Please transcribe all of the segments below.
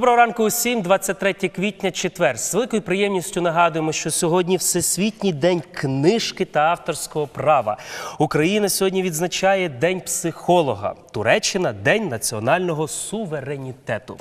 Доброго ранку усім, 23 квітня, четвер. З великою приємністю нагадуємо, що сьогодні Всесвітній день книжки та авторського права. Україна сьогодні відзначає День психолога. Туреччина День національного суверенітету.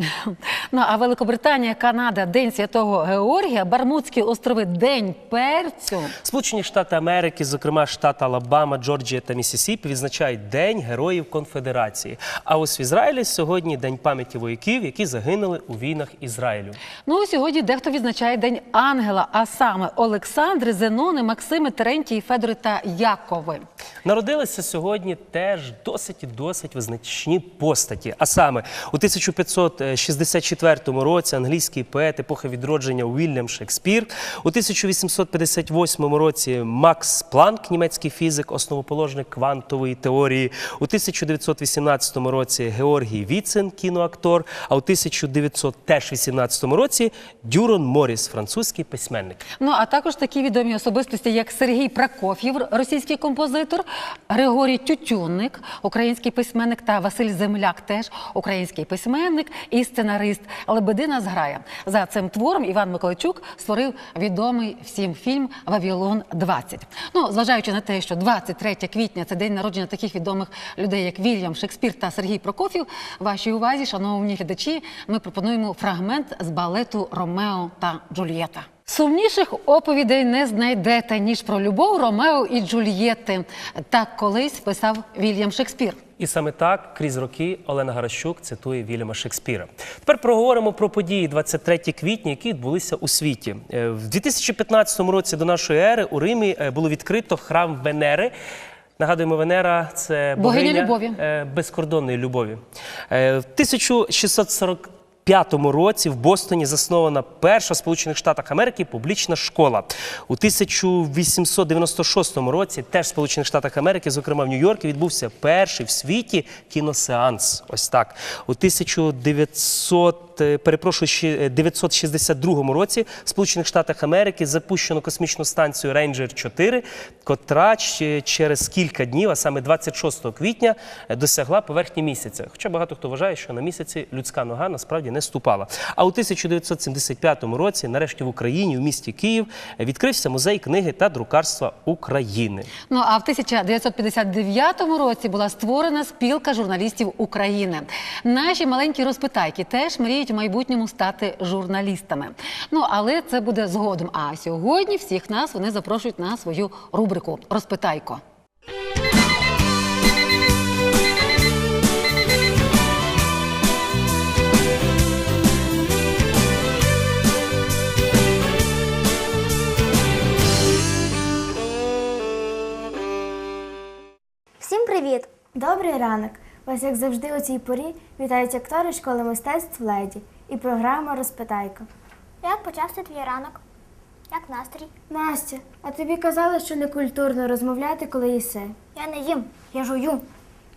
Ну а Великобританія, Канада, День Святого Георгія, Бармудські острови, День перцю. Сполучені Штати Америки, зокрема штат Алабама, Джорджія та Місісіпі, відзначають День Героїв Конфедерації. А ось в Ізраїлі сьогодні День пам'яті вояків, які загинули у війнах Ізраїлю. Ну сьогодні дехто відзначає День ангела, а саме Олександри, Зенони, Максими, Терентії, Федори та Якови. Народилися сьогодні теж досить і досить визначні постаті. А саме у 1564 році англійський поет епохи відродження Уільям Шекспір, у 1858 році Макс Планк, німецький фізик, основоположник квантової теорії, у 1918 році Георгій Віцин, кіноактор, а у 1918 році Дюрон Моріс, французький письменник. Ну а також такі відомі особистості, як Сергій Прокоф'єв, російський композитор, Григорій Тютюнник, український письменник, та Василь Земляк, теж український письменник і сценарист. Лебедина зграя. За цим твором Іван Миколайчук створив відомий всім фільм Вавілон 20 Ну, зважаючи на те, що 23 квітня це день народження таких відомих людей, як Вільям Шекспір та Сергій Прокоф'єв. Вашій увазі, шановні глядачі, ми пропонуємо пропонуємо фрагмент з балету Ромео та Джульєта. Сумніших оповідей не знайдете ніж про любов Ромео і Джульєти. Так колись писав Вільям Шекспір. І саме так крізь роки Олена Гаращук цитує Вільяма Шекспіра. Тепер проговоримо про події 23 квітня, які відбулися у світі. Е, в 2015 році до нашої ери у Римі е, було відкрито храм Венери. Нагадуємо, Венера це богиня, богиня любові е, безкордонної любові. В 1640 1905 році в Бостоні заснована перша в Сполучених Штатах Америки публічна школа. У 1896 році теж в Сполучених Штатах Америки, зокрема в Нью-Йорку, відбувся перший в світі кіносеанс. Ось так. У 1900 перепрошую, ще, е, 962 році в Сполучених Штатах Америки запущено космічну станцію Ranger 4, котра через кілька днів, а саме 26 квітня, е, досягла поверхні місяця. Хоча багато хто вважає, що на місяці людська нога насправді не ступала. А у 1975 році, нарешті в Україні, в місті Київ, е, відкрився музей книги та друкарства України. Ну а в 1959 році була створена спілка журналістів України. Наші маленькі розпитайки теж мріють в майбутньому стати журналістами. Ну але це буде згодом. А сьогодні всіх нас вони запрошують на свою рубрику Розпитайко. Всім привіт! Добрий ранок! Вас, як завжди, у цій порі вітають актори школи мистецтв Леді і програма Розпитайка. Як почався твій ранок? Як настрій? Настя, а тобі казали, що не культурно розмовляти, коли їси. Я не їм, я жую.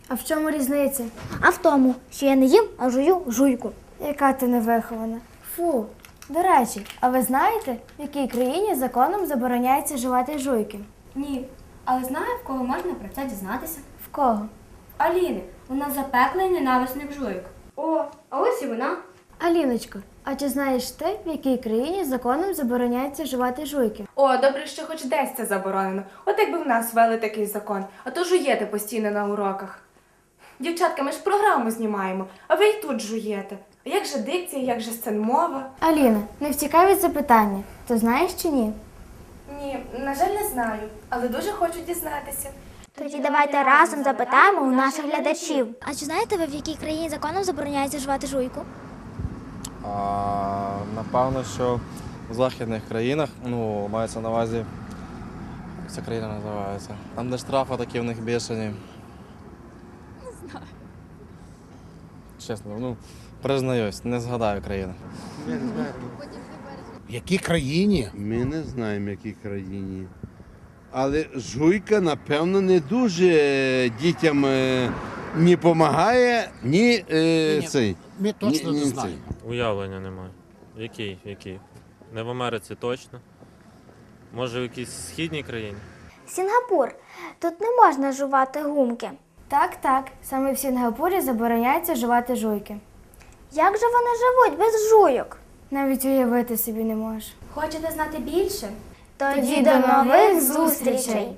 А в чому різниця? А в тому, що я не їм, а жую жуйку. Яка ти невихована? Фу. До речі, а ви знаєте, в якій країні законом забороняється жувати жуйки? Ні, але знаю, в кого можна про це дізнатися. В кого? Аліни, вона запекла і ненависник жуйок. О, а ось і вона. Аліночко, а чи знаєш ти, в якій країні законом забороняється жувати жуйки? О, добре, що хоч десь це заборонено. От якби в нас ввели такий закон, а то жуєте постійно на уроках. Дівчатка, ми ж програму знімаємо, а ви й тут жуєте. А як же дикція, як же сценмова? Аліна, не втікай від запитання. То знаєш чи ні? Ні, на жаль, не знаю, але дуже хочу дізнатися. Тоді давайте разом запитаємо у наших глядачів. А чи знаєте ви, в якій країні законом забороняється жувати жуйку? А, напевно, що в західних країнах, ну, мається на увазі, як ця країна називається. Там, де штрафи такі в них бішені. Не знаю. Чесно, ну, признаюсь, не згадаю країну. В якій країні? Ми не знаємо, в якій країні. Але жуйка, напевно, не дуже дітям е, ні допомагає, ні, е, Ні, цей. Ми точно Ні, не знаємо. Уявлення немає. Який? Який? Не в Америці точно. Може в якійсь східній країні? Сінгапур. Тут не можна жувати гумки. Так, так. Саме в Сінгапурі забороняється жувати жуйки. Як же вони живуть без жуйок? Навіть уявити собі не можу. Хочете знати більше? Тоді до нових зустрічей!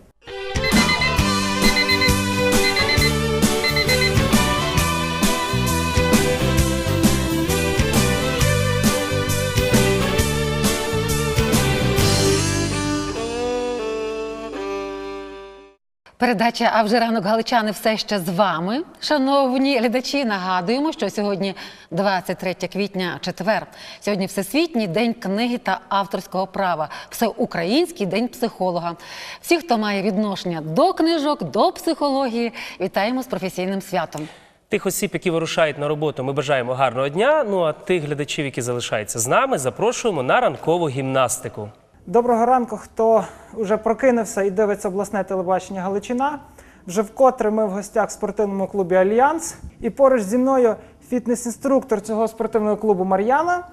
Передача «А вже ранок галичани все ще з вами. Шановні глядачі, нагадуємо, що сьогодні 23 квітня, четвер. Сьогодні Всесвітній день книги та авторського права, Всеукраїнський день психолога. Всі, хто має відношення до книжок, до психології, вітаємо з професійним святом. Тих осіб, які вирушають на роботу, ми бажаємо гарного дня. Ну а тих глядачів, які залишаються з нами, запрошуємо на ранкову гімнастику. Доброго ранку, хто вже прокинувся і дивиться обласне телебачення Галичина. Вже вкотре ми в гостях в спортивному клубі Альянс. І поруч зі мною фітнес-інструктор цього спортивного клубу Мар'яна.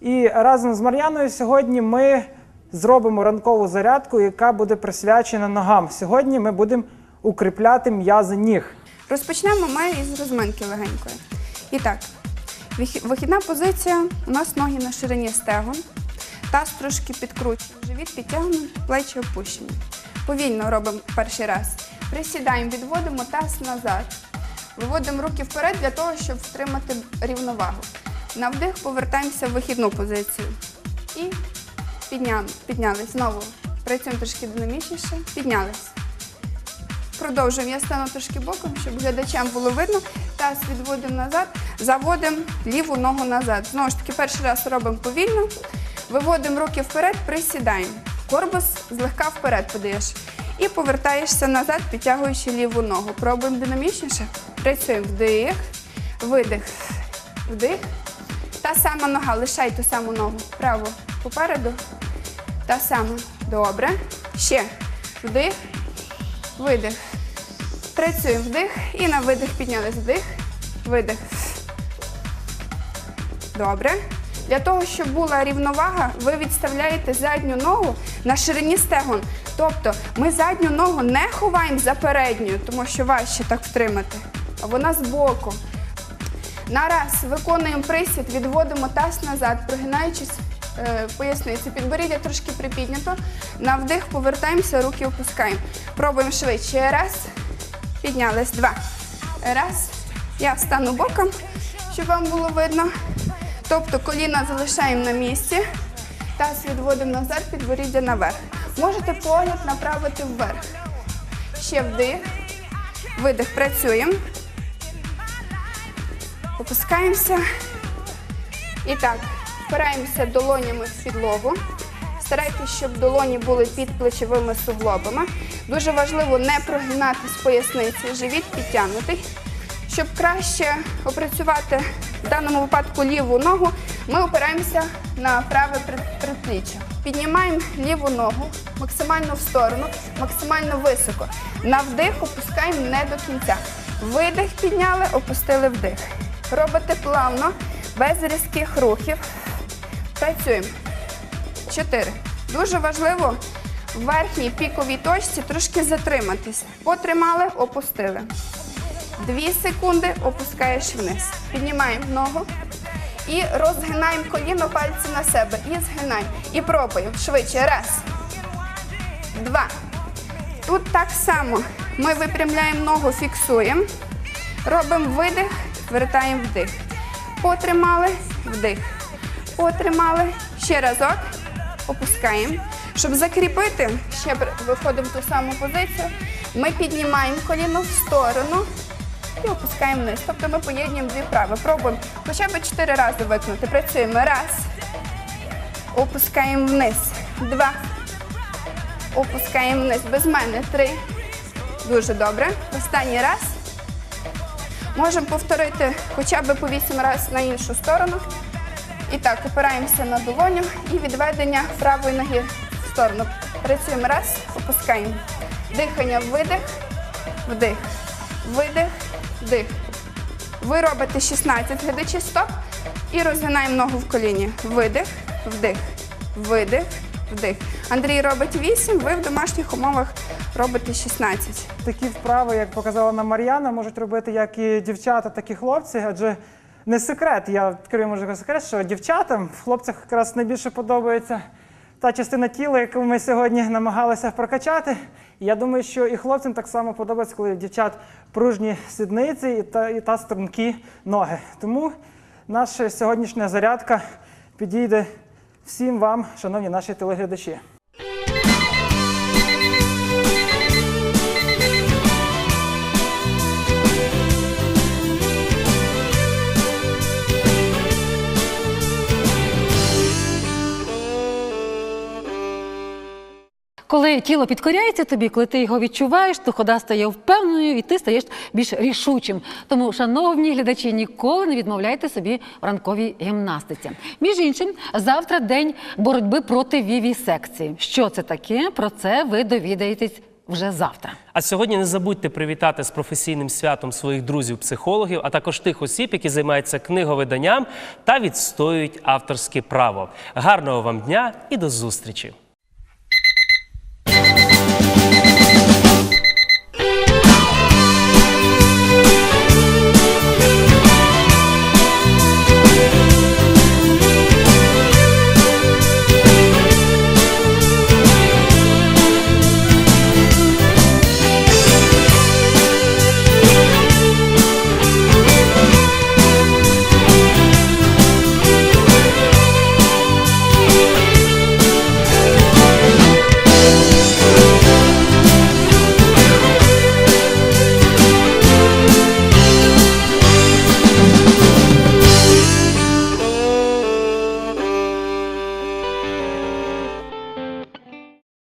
І разом з Мар'яною сьогодні ми зробимо ранкову зарядку, яка буде присвячена ногам. Сьогодні ми будемо укріпляти м'язи ніг. Розпочнемо ми із розминки легенької. І так, вихідна позиція у нас ноги на ширині стегон, таз трошки підкручений, живіт підтягнений, плечі опущені. Повільно робимо перший раз. Присідаємо, відводимо таз назад. Виводимо руки вперед для того, щоб втримати рівновагу. На вдих повертаємося в вихідну позицію. І підняли, піднялись. Знову працюємо трошки динамічніше. Піднялись. Продовжуємо. Я стану трошки боком, щоб глядачам було видно. Таз відводимо назад, заводимо ліву ногу назад. Знову ж таки, перший раз робимо повільно. Виводимо руки вперед, присідаємо. Корпус злегка вперед подаєш. І повертаєшся назад, підтягуючи ліву ногу. Пробуємо динамічніше. Працюємо вдих, видих, вдих. Та сама нога, лишай ту саму ногу. Право попереду. Та сама. Добре. Ще. Вдих, видих. Працюємо вдих і на видих піднялись. Вдих, видих. Добре. Для того, щоб була рівновага, ви відставляєте задню ногу на ширині стегон. Тобто ми задню ногу не ховаємо за передньою, тому що важче так втримати, а вона збоку. На раз виконуємо присід, відводимо таз назад, прогинаючись е, поясницю. Підборіддя трошки припіднято. На вдих повертаємося, руки опускаємо. Пробуємо швидше. Раз. Піднялись. Два. Раз. Я стану боком, щоб вам було видно. Тобто коліна залишаємо на місці. Таз відводимо назад, підборіддя наверх. Можете погляд направити вверх. Ще вдих. Видих. Працюємо. Опускаємося. І так, впираємося долонями в підлогу. Старайтесь, щоб долоні були під плечовими суглобами. Дуже важливо не прогинати з поясниці, живіт підтягнутий. Щоб краще опрацювати в даному випадку ліву ногу, ми опираємося на праве пред- предпліччя. Піднімаємо ліву ногу максимально в сторону, максимально високо. На вдих опускаємо не до кінця. Видих підняли, опустили вдих. Робите плавно, без різких рухів. Працюємо. Чотири. Дуже важливо в верхній піковій точці трошки затриматись. Потримали, опустили. Дві секунди опускаєш вниз. Піднімаємо ногу і розгинаємо коліно пальці на себе. І згинаємо. І пробуємо. Швидше. Раз. Два. Тут так само. Ми випрямляємо ногу, фіксуємо. Робимо видих, вертаємо вдих. Потримали, вдих. Потримали. Ще разок. Опускаємо. Щоб закріпити, ще виходимо в ту саму позицію. Ми піднімаємо коліно в сторону і опускаємо вниз. Тобто ми поєднуємо дві вправи. Пробуємо хоча б чотири рази виконати. Працюємо. Раз. Опускаємо вниз. Два. Опускаємо вниз. Без мене. Три. Дуже добре. Останній раз. Можемо повторити хоча б по 8 разів на іншу сторону. І так, опираємося на долоню і відведення правої ноги в сторону. Працюємо раз, опускаємо. Дихання, видих, вдих, видих, вдих. Ви робите 16 глядачі, стоп. І розгинаємо ногу в коліні. Видих, вдих, видих, вдих. Андрій робить 8, ви в домашніх умовах робите 16. Такі вправи, як показала нам Мар'яна, можуть робити як і дівчата, так і хлопці, адже не секрет, я відкрию може секрет, що дівчатам в хлопцях якраз найбільше подобається та частина тіла, яку ми сьогодні намагалися прокачати. Я думаю, що і хлопцям так само подобається, коли дівчат пружні сідниці і та, і та стрункі ноги. Тому наша сьогоднішня зарядка підійде всім вам, шановні наші телеглядачі. Коли тіло підкоряється тобі, коли ти його відчуваєш, то хода стає впевненою і ти стаєш більш рішучим. Тому, шановні глядачі, ніколи не відмовляйте собі в ранковій гімнастиці. Між іншим, завтра день боротьби проти вівісекції. Що це таке? Про це ви довідаєтесь вже завтра. А сьогодні не забудьте привітати з професійним святом своїх друзів-психологів, а також тих осіб, які займаються книговиданням та відстоюють авторське право. Гарного вам дня і до зустрічі!